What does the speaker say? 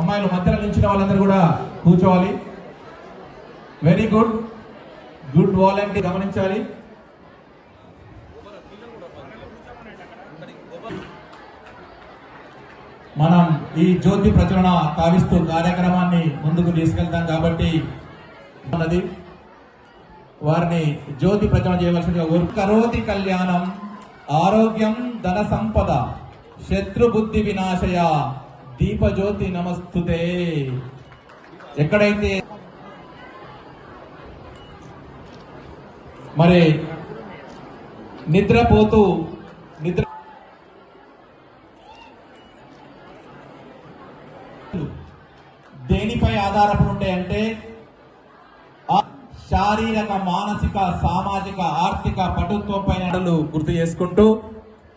అమ్మాయిలు మధ్యలో నిలిచిన వాళ్ళందరూ కూడా కూర్చోవాలి. వెరీ గుడ్ గుడ్ వాలంటీర్ గమనించాలి. మనం ఈ జ్యోతి ప్రచురణ కావిస్తూ కార్యక్రమాన్ని ముందుకు తీసుకెళ్తాం కాబట్టి ఉన్నది. వారిని జ్యోతి ప్రచురణ చేయవలసిందిగా కరోతి కళ్యాణం ఆరోగ్యం ధన సంపద శత్రు బుద్ధి వినాశయ దీపజ్యోతి నమస్తుతే. ఎక్కడైతే మరి నిద్రపోతూ నిద్ర దేనిపై ఆధారపడి ఉంటాయంటే శారీరక మానసిక సామాజిక ఆర్థిక పటుత్వంపై గుర్తు చేసుకుంటూ